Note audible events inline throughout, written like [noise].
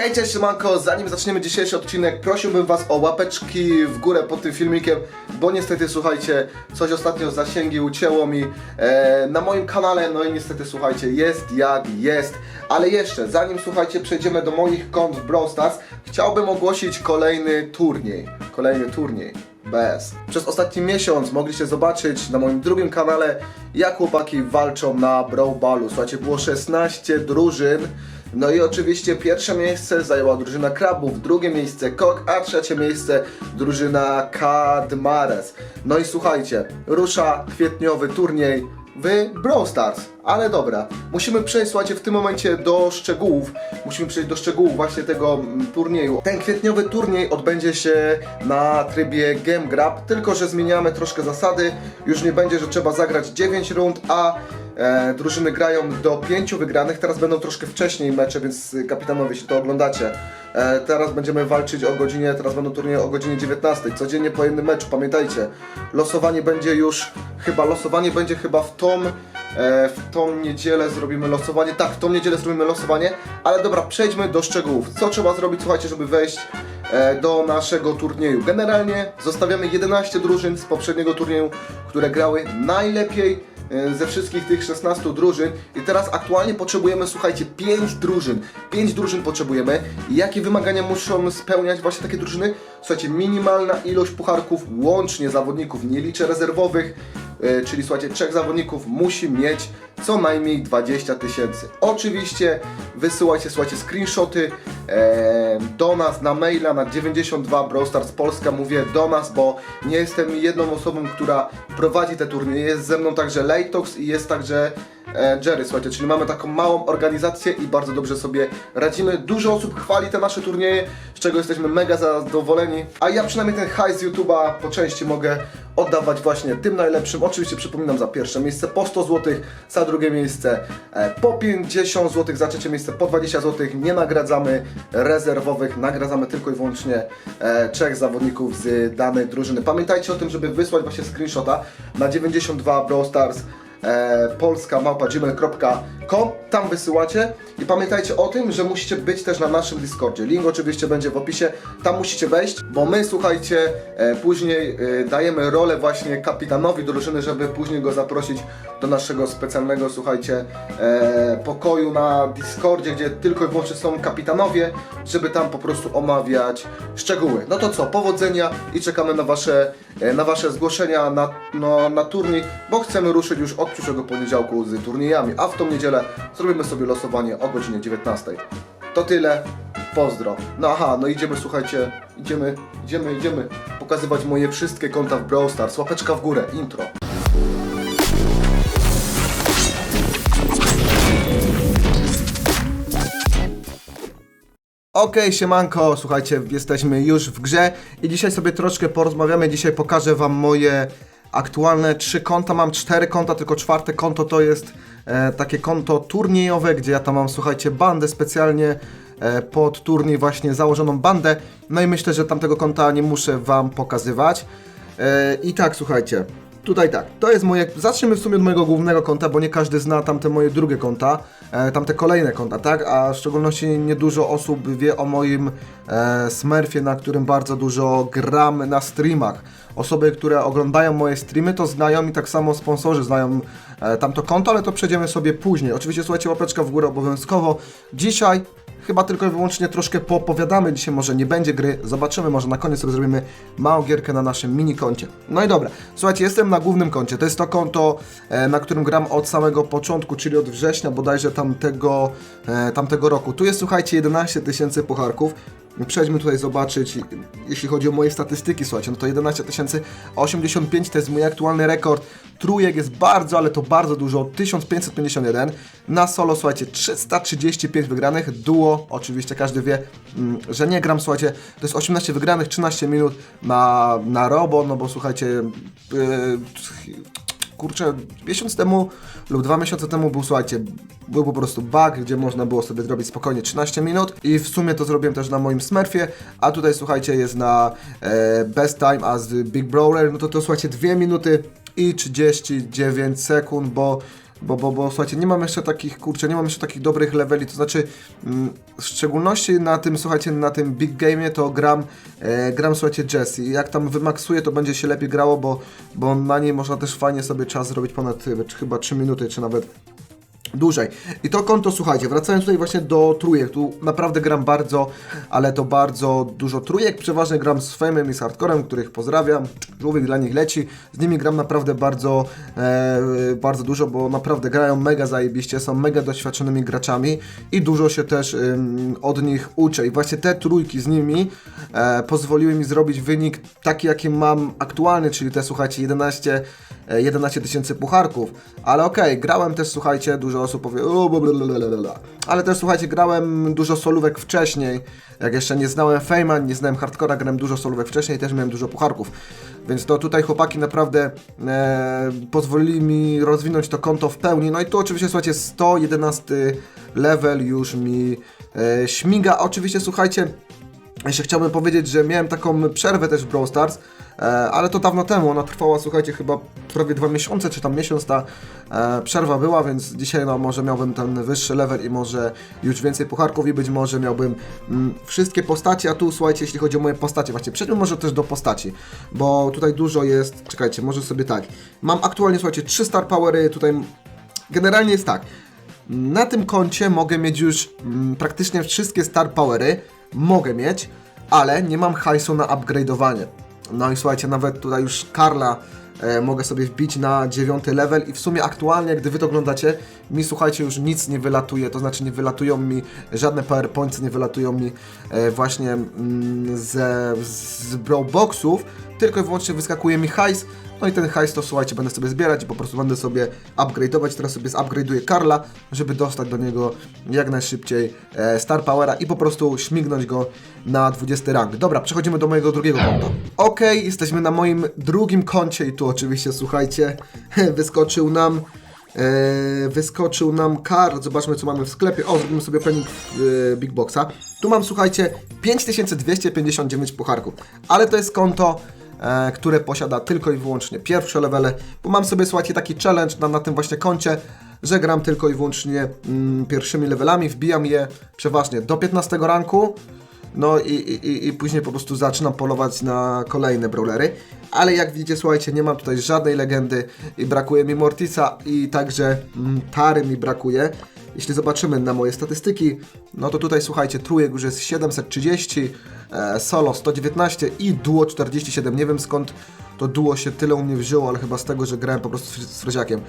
Hej, cześć, siemanko, zanim zaczniemy dzisiejszy odcinek, prosiłbym was o łapeczki w górę pod tym filmikiem, bo niestety, słuchajcie, coś ostatnio zasięgi ucięło mi e, na moim kanale, no i niestety, słuchajcie, jest jak jest, ale jeszcze, zanim, słuchajcie, przejdziemy do moich kont w Brawl Stars, chciałbym ogłosić kolejny turniej, kolejny turniej. Bez. Przez ostatni miesiąc mogliście zobaczyć na moim drugim kanale, jak chłopaki walczą na Brawl Ballu. Słuchajcie, było 16 drużyn. No i oczywiście pierwsze miejsce zajęła drużyna Krabów, drugie miejsce Kok, a trzecie miejsce drużyna Kadmares. No i słuchajcie, rusza kwietniowy turniej w Brawl Stars. Ale dobra, musimy przejść, słuchajcie, w tym momencie do szczegółów. Musimy przejść do szczegółów właśnie tego mm, turnieju. Ten kwietniowy turniej odbędzie się na trybie Game Grab, tylko że zmieniamy troszkę zasady. Już nie będzie, że trzeba zagrać 9 rund, a e, drużyny grają do 5 wygranych. Teraz będą troszkę wcześniej mecze, więc y, kapitanowie, jeśli to oglądacie. E, teraz będziemy walczyć o godzinie, teraz będą turnieje o godzinie 19. Codziennie po jednym meczu, pamiętajcie. Losowanie będzie już, chyba losowanie będzie chyba w tą, e, w tą niedzielę zrobimy losowanie. Tak, w tą niedzielę zrobimy losowanie, ale dobra, przejdźmy do szczegółów. Co trzeba zrobić, słuchajcie, żeby wejść e, do naszego turnieju? Generalnie zostawiamy 11 drużyn z poprzedniego turnieju, które grały najlepiej ze wszystkich tych 16 drużyn i teraz aktualnie potrzebujemy, słuchajcie, 5 drużyn. 5 drużyn potrzebujemy. Jakie wymagania muszą spełniać właśnie takie drużyny? Słuchajcie, minimalna ilość pucharków łącznie zawodników, nie liczę rezerwowych, e, czyli słuchajcie, trzech zawodników musi mieć co najmniej 20 tysięcy. Oczywiście wysyłajcie, słuchajcie, screenshoty e, do nas na maila na 92 Brawl Stars Polska. Mówię do nas, bo nie jestem jedną osobą, która prowadzi te turnieje. Jest ze mną także Lejtox i jest także e, Jerry, słuchajcie, czyli mamy taką małą organizację i bardzo dobrze sobie radzimy. Dużo osób chwali te nasze turnieje, z czego jesteśmy mega zadowoleni, a ja przynajmniej ten hajs z YouTube'a po części mogę oddawać właśnie tym najlepszym. Oczywiście przypominam za pierwsze miejsce po 100 zł, za drugie miejsce e, po 50 zł, za trzecie miejsce po 20 zł. Nie nagradzamy rezerwowych, nagradzamy tylko i wyłącznie e, trzech zawodników z danej drużyny. Pamiętajcie o tym, żeby wysłać właśnie screenshota na 92 Brawl Stars e, polska małpa gmail.com tam wysyłacie i pamiętajcie o tym, że musicie być też na naszym Discordzie. Link oczywiście będzie w opisie, tam musicie wejść, bo my słuchajcie, e, później e, dajemy rolę właśnie kapitanowi drużyny, żeby później go zaprosić do naszego specjalnego, słuchajcie, e, pokoju na Discordzie, gdzie tylko i wyłącznie są kapitanowie, żeby tam po prostu omawiać szczegóły. No to co, powodzenia i czekamy na wasze, e, na wasze zgłoszenia na, no, na turniej, bo chcemy ruszyć już od przyszłego poniedziałku z turniejami, a w tą niedzielę zrobimy sobie losowanie o godzinie 19. To tyle, pozdro. No aha, no idziemy, słuchajcie, idziemy, idziemy, idziemy pokazywać moje wszystkie konta w Brawl Stars. Łapeczka w górę, intro. Okej, siemanko, słuchajcie, jesteśmy już w grze i dzisiaj sobie troszkę porozmawiamy. Dzisiaj pokażę Wam moje aktualne trzy konta. Mam cztery konta, tylko czwarte konto to jest e, takie konto turniejowe, gdzie ja tam mam, słuchajcie, bandę specjalnie e, pod turniej właśnie założoną bandę. No i myślę, że tamtego konta nie muszę Wam pokazywać. E, I tak, słuchajcie, Tutaj tak, to jest moje. Zacznijmy w sumie od mojego głównego konta, bo nie każdy zna tamte moje drugie konta, e, tamte kolejne konta, tak? A w szczególności niedużo osób wie o moim e, Smurfie, na którym bardzo dużo gram na streamach. Osoby, które oglądają moje streamy, to znają i tak samo sponsorzy znają e, tamto konto, ale to przejdziemy sobie później. Oczywiście słuchajcie, łapeczka w górę obowiązkowo. Dzisiaj Chyba tylko i wyłącznie troszkę poopowiadamy. Dzisiaj może nie będzie gry. Zobaczymy, może na koniec sobie zrobimy małą gierkę na naszym mini koncie. No i dobra, słuchajcie, jestem na głównym koncie. To jest to konto, e, na którym gram od samego początku, czyli od września bodajże tamtego, e, tamtego roku. Tu jest, słuchajcie, 11 tysięcy pucharków. Przejdźmy tutaj zobaczyć, jeśli chodzi o moje statystyki, słuchajcie, no to 11 085 to jest mój aktualny rekord. Trójek jest bardzo, ale to bardzo dużo, 1551. Na solo, słuchajcie, 335 wygranych. Duo, oczywiście każdy wie, mm, że nie gram, słuchajcie, to jest 18 wygranych, 13 minut na, na robo, no bo słuchajcie, yy, kurczę, miesiąc temu lub dwa miesiące temu był, słuchajcie, był po prostu bug, gdzie można było sobie zrobić spokojnie 13 minut i w sumie to zrobiłem też na moim Smurfie, a tutaj słuchajcie jest na e, Best Time as Big Brawler, no to to słuchajcie 2 minuty i 39 sekund, bo Bo, bo, bo słuchajcie, nie mam jeszcze takich, kurczę, nie mam jeszcze takich dobrych leveli, to znaczy mm, w szczególności na tym, słuchajcie, na tym big game'ie to gram, e, gram, słuchajcie, Jess i jak tam wymaksuję, to będzie się lepiej grało, bo, bo na niej można też fajnie sobie czas zrobić ponad e, chyba 3 minuty, czy nawet dłużej. I to konto, słuchajcie, wracając tutaj właśnie do trójek, tu naprawdę gram bardzo, ale to bardzo dużo trójek, przeważnie gram z Fame'em i z Hardcorem, których pozdrawiam, człowiek dla nich leci, z nimi gram naprawdę bardzo, e, bardzo dużo, bo naprawdę grają mega zajebiście, są mega doświadczonymi graczami i dużo się też od nich uczę. I właśnie te trójki z nimi e, pozwoliły mi zrobić wynik taki, jaki mam aktualny, czyli te, słuchajcie, 11 e, 11 tysięcy pucharków, ale okej, grałem też, słuchajcie, dużo osób powie, blablabla. ale też, słuchajcie, grałem dużo solówek wcześniej, jak jeszcze nie znałem Fejma, nie znałem Hardcora, grałem dużo solówek wcześniej, też miałem dużo pucharków, więc to tutaj chłopaki naprawdę e, pozwolili mi rozwinąć to konto w pełni, no i tu oczywiście, słuchajcie, 111 level już mi e, śmiga, oczywiście, słuchajcie, jeszcze chciałbym powiedzieć, że miałem taką przerwę też w Brawl Stars, e, ale to dawno temu, ona trwała, słuchajcie, chyba prawie dwa miesiące, czy tam miesiąc ta e, przerwa była, więc dzisiaj no może miałbym ten wyższy level i może już więcej pucharków i być może miałbym mm, wszystkie postacie, a tu słuchajcie, jeśli chodzi o moje postacie, właśnie przejdźmy może też do postaci, bo tutaj dużo jest, czekajcie, może sobie tak, mam aktualnie, słuchajcie, 3 Star Powery, tutaj generalnie jest tak, na tym koncie mogę mieć już mm, praktycznie wszystkie Star Powery. Mogę mieć, ale nie mam hajsu na upgrade'owanie. No i słuchajcie, nawet tutaj już Karla e, mogę sobie wbić na dziewiąty level i w sumie aktualnie, gdy wy to oglądacie, mi słuchajcie, już nic nie wylatuje, to znaczy nie wylatują mi żadne powerpointsy, nie wylatują mi e, właśnie mm, ze, z tylko i wyłącznie wyskakuje mi hajs, no i ten hajs to słuchajcie, będę sobie zbierać i po prostu będę sobie upgrade'ować. Teraz sobie zupgrade'uję Karla, żeby dostać do niego jak najszybciej e, Star Powera i po prostu śmignąć go na 20 rank. Dobra, przechodzimy do mojego drugiego konta. Okej, jesteśmy na moim drugim koncie i tu oczywiście, słuchajcie, [laughs] wyskoczył nam e, wyskoczył nam kar. Zobaczmy, co mamy w sklepie. O, zrobimy sobie opening e, Big Boxa. Tu mam, słuchajcie, 5259 pucharków, ale to jest konto e, które posiada tylko i wyłącznie pierwsze levele, bo mam sobie, słuchajcie, taki challenge na, na tym właśnie koncie, że gram tylko i wyłącznie mm, pierwszymi levelami, wbijam je przeważnie do 15 ranku, no i, i, i później po prostu zaczynam polować na kolejne brawlery. Ale jak widzicie, słuchajcie, nie mam tutaj żadnej legendy i brakuje mi Mortisa i także mm, Tary mi brakuje. Jeśli zobaczymy na moje statystyki, no to tutaj słuchajcie, trójek już jest 730, e, solo 119 i duo 47. Nie wiem skąd to duo się tyle u mnie wzięło, ale chyba z tego, że grałem po prostu z, Freziakiem.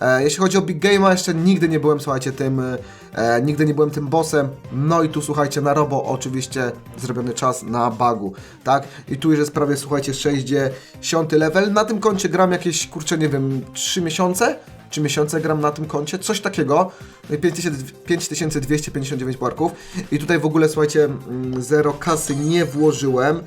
E, jeśli chodzi o Big Game'a, jeszcze nigdy nie byłem, słuchajcie, tym, e, nigdy nie byłem tym bossem. No i tu, słuchajcie, na robo oczywiście zrobiony czas na bagu, tak? I tu już jest prawie, słuchajcie, 60 level. Na tym koncie gram jakieś, kurczę, nie wiem, 3 miesiące? 3 miesiące gram na tym koncie, coś takiego. No i 5000 5259 parków. I tutaj w ogóle, słuchajcie, mm, zero kasy nie włożyłem.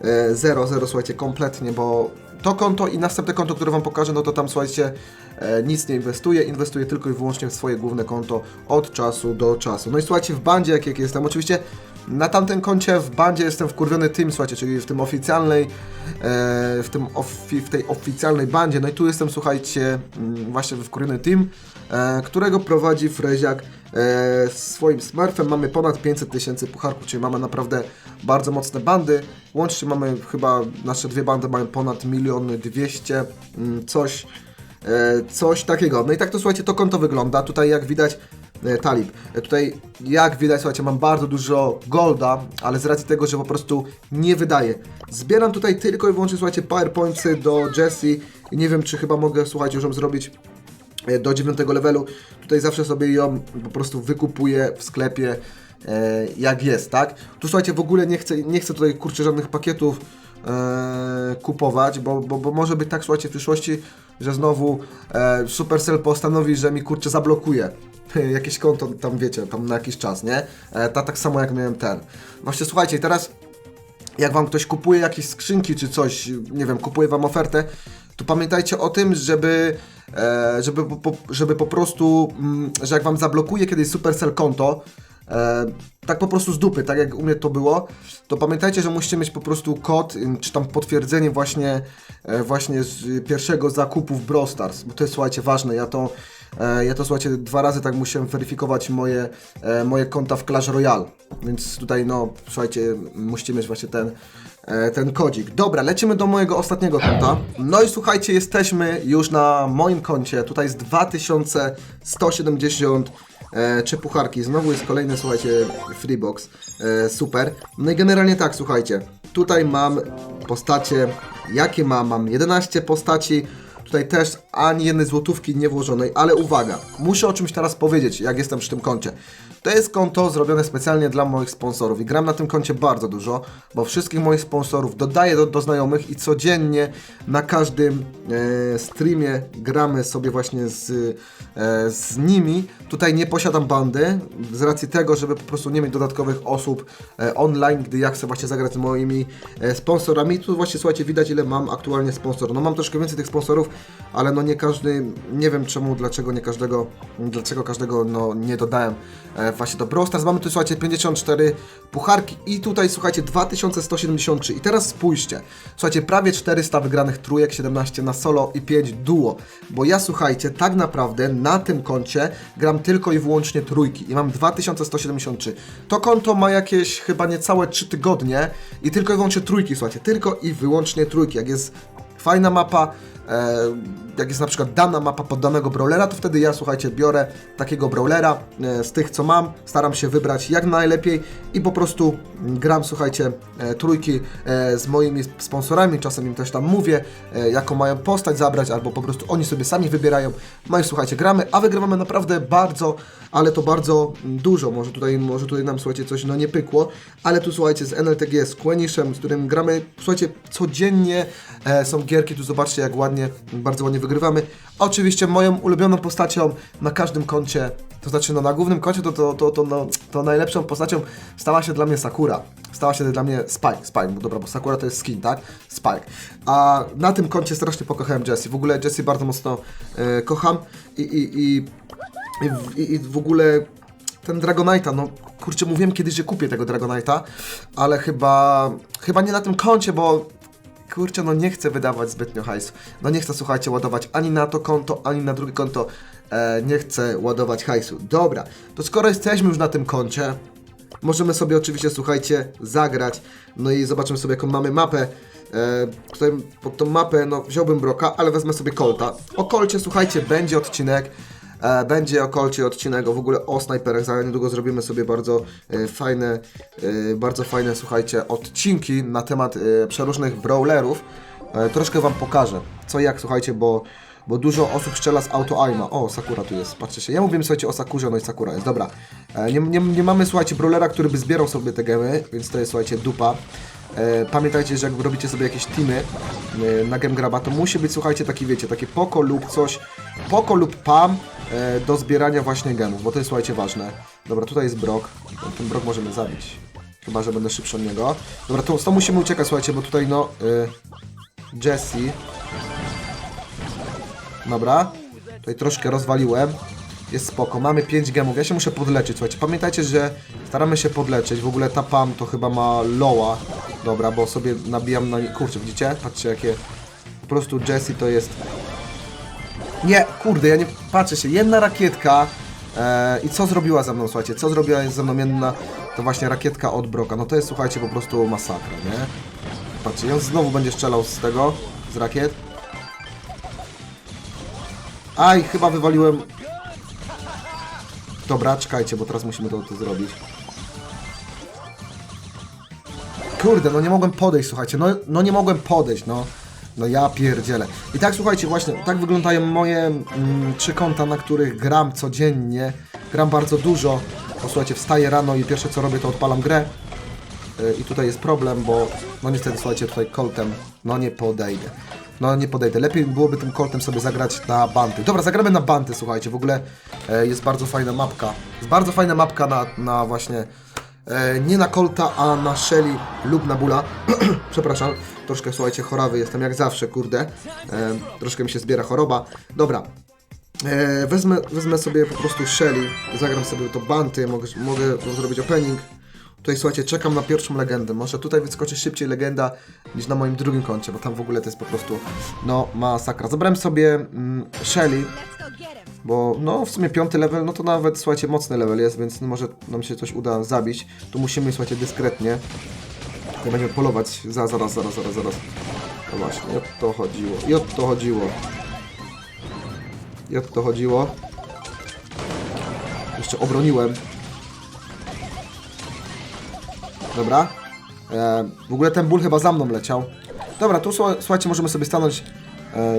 E, Zero, zero, słuchajcie, kompletnie, bo to konto i następne konto, które Wam pokażę, no to tam, słuchajcie, e, nic nie inwestuję, inwestuję tylko i wyłącznie w swoje główne konto od czasu do czasu. No i słuchajcie, w bandzie, jak, jak jestem, oczywiście na tamtym koncie w bandzie jestem wkurwiony tym, słuchajcie, czyli w tym oficjalnej, e, w, tym ofi, w tej oficjalnej bandzie, no i tu jestem, słuchajcie, mm, właśnie wkurwiony tym, e, którego prowadzi Freziak e, swoim smurfem. Mamy ponad 500 tysięcy pucharków, czyli mamy naprawdę bardzo mocne bandy. Łącznie mamy chyba, nasze dwie bandy mają ponad milion dwieście, mm, coś, coś takiego. No i tak to słuchajcie, to konto wygląda. Tutaj jak widać talib. E, Tutaj jak widać, słuchajcie, mam bardzo dużo golda, ale z racji tego, że po prostu nie wydaję. Zbieram tutaj tylko i wyłącznie, słuchajcie, powerpointsy do Jessie nie wiem, czy chyba mogę, słuchajcie, już ją zrobić e, do 9 levelu. Tutaj zawsze sobie ją po prostu wykupuję w sklepie e, jak jest, tak? Tu słuchajcie, w ogóle nie chcę, nie chcę tutaj kurczę żadnych pakietów e, kupować, bo, bo, bo może być tak, słuchajcie, w przyszłości, że znowu e, Supercell postanowi, że mi kurczę zablokuje [laughs] jakieś konto tam, wiecie, tam na jakiś czas, nie? E, ta, tak samo jak miałem ten. Właśnie słuchajcie, teraz jak wam ktoś kupuje jakieś skrzynki czy coś, nie wiem, kupuje wam ofertę, to pamiętajcie o tym, żeby, e, żeby, żeby po prostu, mm, że jak wam zablokuje kiedyś Supercell konto, e, tak po prostu z dupy, tak jak u mnie to było, to pamiętajcie, że musicie mieć po prostu kod, ym, czy tam potwierdzenie właśnie, właśnie z pierwszego zakupu w Brawl Stars, bo to jest, słuchajcie, ważne, ja to ja to słuchajcie, dwa razy tak musiałem weryfikować moje, e, moje konta w Clash Royale. Więc tutaj no, słuchajcie, musicie mieć właśnie ten, e, ten kodzik. Dobra, lecimy do mojego ostatniego konta. No i słuchajcie, jesteśmy już na moim koncie. Tutaj jest 2170 e, czy pucharki. Znowu jest kolejny, słuchajcie, freebox. E, super. No i generalnie tak, słuchajcie. Tutaj mam postacie, jakie mam? Mam 11 postaci. Tutaj też ani jednej złotówki nie włożonej, ale uwaga, muszę o czymś teraz powiedzieć, jak jestem przy tym koncie. To jest konto zrobione specjalnie dla moich sponsorów i gram na tym koncie bardzo dużo, bo wszystkich moich sponsorów dodaję do, do znajomych i codziennie na każdym e, streamie gramy sobie właśnie z, e, z nimi. Tutaj nie posiadam bandy z racji tego, żeby po prostu nie mieć dodatkowych osób e, online, gdy ja chcę właśnie zagrać z moimi e, sponsorami. Tu właśnie słuchajcie, widać ile mam aktualnie sponsorów. No mam troszkę więcej tych sponsorów, ale no nie każdy, nie wiem czemu, dlaczego nie każdego, dlaczego każdego no nie dodałem e, właśnie do Brawl. Mamy tu słuchajcie 54 pucharki i tutaj słuchajcie 2173 i teraz spójrzcie, słuchajcie prawie 400 wygranych trójek, 17 na solo i 5 duo, bo ja słuchajcie tak naprawdę na tym koncie gram tylko i wyłącznie trójki i mam 2173. To konto ma jakieś chyba niecałe 3 tygodnie i tylko i wyłącznie trójki, słuchajcie, tylko i wyłącznie trójki. Jak jest fajna mapa, e, jak jest na przykład dana mapa pod danego brawlera, to wtedy ja, słuchajcie, biorę takiego brawlera e, z tych, co mam, staram się wybrać jak najlepiej i po prostu gram, słuchajcie, e, trójki z moimi sponsorami, czasem im też tam mówię, jaką mają postać zabrać, albo po prostu oni sobie sami wybierają. No i słuchajcie, gramy, a wygrywamy naprawdę bardzo, ale to bardzo dużo. Może tutaj, może tutaj nam, słuchajcie, coś no nie pykło, ale tu, słuchajcie, z NLTG, z Quenishem, z którym gramy, słuchajcie, codziennie są gierki, tu zobaczcie, jak ładnie, bardzo ładnie wygrywamy. Oczywiście moją ulubioną postacią na każdym koncie, to znaczy no na głównym koncie to, to, to, to, no, to najlepszą postacią stała się dla mnie Sakura. Stała się dla mnie Spike, Spike, bo dobra, bo Sakura to jest skin, tak? Spike. A na tym koncie strasznie pokochałem Jessie. W ogóle Jessie bardzo mocno e, kocham i, i, i, i, i w ogóle ten Dragonite'a, no kurczę, mówiłem kiedyś, że kupię tego Dragonite'a, ale chyba, chyba nie na tym koncie, bo kurczę, no nie chcę wydawać zbytnio hajsu. No nie chcę, słuchajcie, ładować ani na to konto, ani na drugie konto. E, nie chcę ładować hajsu. Dobra, to skoro jesteśmy już na tym koncie, możemy sobie oczywiście, słuchajcie, zagrać. No i zobaczymy sobie, jaką mamy mapę. E, pod tą mapę, no wziąłbym Broka, ale wezmę sobie Colta. O Colcie, słuchajcie, będzie odcinek. E, będzie o Colcie odcinek, w ogóle o snajperach. Za niedługo zrobimy sobie bardzo e, fajne, e, bardzo fajne, słuchajcie, odcinki na temat przeróżnych brawlerów. Troszkę Wam pokażę, co jak, słuchajcie, bo, bo dużo osób strzela z auto-aima. O, Sakura tu jest, patrzcie się. Ja mówiłem, słuchajcie, o Sakurze, no i Sakura jest, dobra. Nie, nie, nie mamy, słuchajcie, brawlera, który by zbierał sobie te gemy, więc to jest, słuchajcie, dupa. E, pamiętajcie, że jak robicie sobie jakieś teamy e, na Game Graba, to musi być, słuchajcie, taki, wiecie, takie poko lub coś, poko lub pam e, do zbierania właśnie gemów, bo to jest, słuchajcie, ważne. Dobra, tutaj jest Brock, ten, Brock możemy zabić. Chyba, że będę szybszy od niego. Dobra, to, to musimy uciekać, słuchajcie, bo tutaj, no, y, Jesse. Dobra, tutaj troszkę rozwaliłem. Jest spoko, mamy 5 gemów, ja się muszę podleczyć, słuchajcie, pamiętajcie, że staramy się podleczyć, w ogóle ta PAM to chyba ma loła, dobra, bo sobie nabijam na... kurczę, widzicie? Patrzcie jakie, po prostu Jessie to jest... Nie, kurde, ja nie, patrzę się, jedna rakietka e, i co zrobiła ze mną, słuchajcie, co zrobiła ze mną jedna, to właśnie rakietka od Broka, no to jest, słuchajcie, po prostu masakra, nie? Patrzcie, on znowu będzie strzelał z tego, z rakiet. Aj, chyba wywaliłem Dobra, czekajcie, bo teraz musimy to, to zrobić. Kurde, no nie mogłem podejść, słuchajcie, no, no nie mogłem podejść, no. No ja pierdzielę. I tak, słuchajcie, właśnie, tak wyglądają moje mm, trzy konta, na których gram codziennie. Gram bardzo dużo. Bo słuchajcie, wstaję rano i pierwsze co robię, to odpalam grę. Y, I tutaj jest problem, bo no niestety, słuchajcie, tutaj koltem, no nie podejdę. No nie podejdę. Lepiej byłoby tym koltem sobie zagrać na banty. Dobra, zagramy na banty, słuchajcie. W ogóle e, jest bardzo fajna mapka. Jest bardzo fajna mapka na, na właśnie e, nie na kolta, a na Shelly lub na Bula. [clears throat] Przepraszam, troszkę słuchajcie, chorawy jestem jak zawsze, kurde. E, troszkę mi się zbiera choroba. Dobra, E, wezmę, wezmę sobie po prostu Shelly, zagram sobie to banty, mogę, mogę zrobić opening. Tutaj słuchajcie, czekam na pierwszą legendę. Może tutaj wyskoczy szybciej legenda niż na moim drugim koncie, bo tam w ogóle to jest po prostu no masakra. Zabrałem sobie mm, Shelly. Bo no w sumie piąty level, no to nawet słuchajcie mocny level jest, więc może nam się coś uda zabić. Tu musimy słuchajcie dyskretnie. Nie będziemy polować. Za, zaraz, zaraz, zaraz, zaraz. No właśnie, o to chodziło. I o to chodziło. I o to chodziło. Jeszcze obroniłem. Dobra. E, w ogóle ten ból chyba za mną leciał. Dobra, tu słucha- słuchajcie, możemy sobie stanąć e,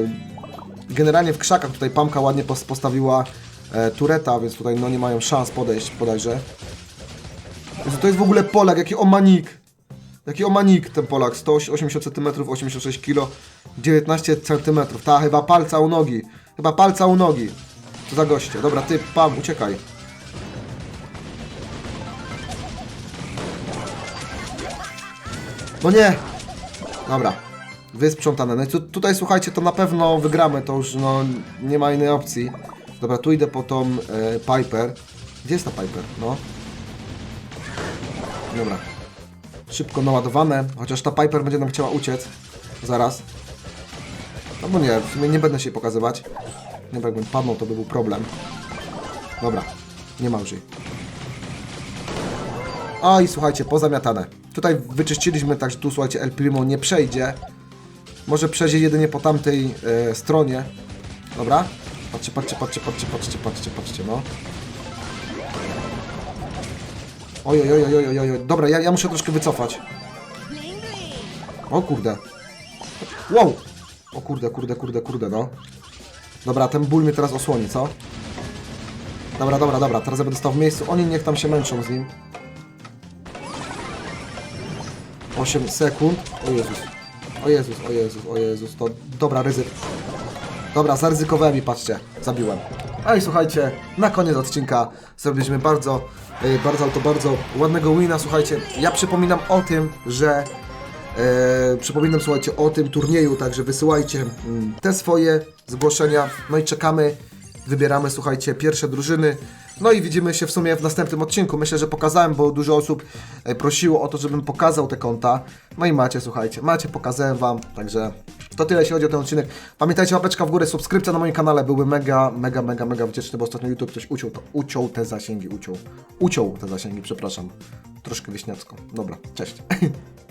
generalnie w krzakach. Tutaj Pamka ładnie pos postawiła e, tureta, więc tutaj no nie mają szans podejść bodajże. Jezu, to jest w ogóle Polak, jaki omanik. Jaki omanik ten Polak. 180 cm, 86 kg, 19 cm. Ta chyba palca u nogi. Chyba palca u nogi. Co za goście. Dobra, ty, Pam, uciekaj. No nie! Dobra. Wysprzątane. No i tu, tutaj słuchajcie, to na pewno wygramy, to już no nie ma innej opcji. Dobra, tu idę po tą e, Piper. Gdzie jest ta Piper? No. Dobra. Szybko naładowane, chociaż ta Piper będzie nam chciała uciec. Zaraz. No bo nie, w sumie nie będę się pokazywać. Nie, bo jakbym padnął, to by był problem. Dobra, nie ma już jej. O i słuchajcie, pozamiatane. Tutaj wyczyściliśmy, także tu słuchajcie, El Primo nie przejdzie. Może przejdzie jedynie po tamtej e, stronie. Dobra? Patrzcie, patrzcie, patrzcie, patrzcie, patrzcie, patrzcie, patrzcie, no. Oj, oj, oj, oj, oj, oj. Dobra, ja, ja muszę troszkę wycofać. O kurde. Wow! O kurde, kurde, kurde, kurde, no. Dobra, ten ból mnie teraz osłoni, co? Dobra, dobra, dobra, teraz ja będę stał w miejscu. Oni niech tam się męczą z nim. 8 sekund. O Jezus. O Jezus, o Jezus, o Jezus. To dobra, ryzyk. Dobra, zaryzykowałem i patrzcie, zabiłem. A i słuchajcie, na koniec odcinka zrobiliśmy bardzo, e, bardzo, to bardzo ładnego wina. Słuchajcie, ja przypominam o tym, że e, przypominam, słuchajcie, o tym turnieju, także wysyłajcie mm, te swoje zgłoszenia. No i czekamy, wybieramy, słuchajcie, pierwsze drużyny. No i widzimy się w sumie w następnym odcinku. Myślę, że pokazałem, bo dużo osób e, prosiło o to, żebym pokazał te konta. No i macie, słuchajcie, macie, pokazałem wam, także to tyle, jeśli chodzi o ten odcinek. Pamiętajcie, łapeczka w górę, subskrypcja na moim kanale, byłby mega, mega, mega, mega wdzięczny, bo ostatnio YouTube coś uciął, to, uciął te zasięgi, uciął, uciął te zasięgi, przepraszam, troszkę wieśniacko. Dobra, cześć. [laughs]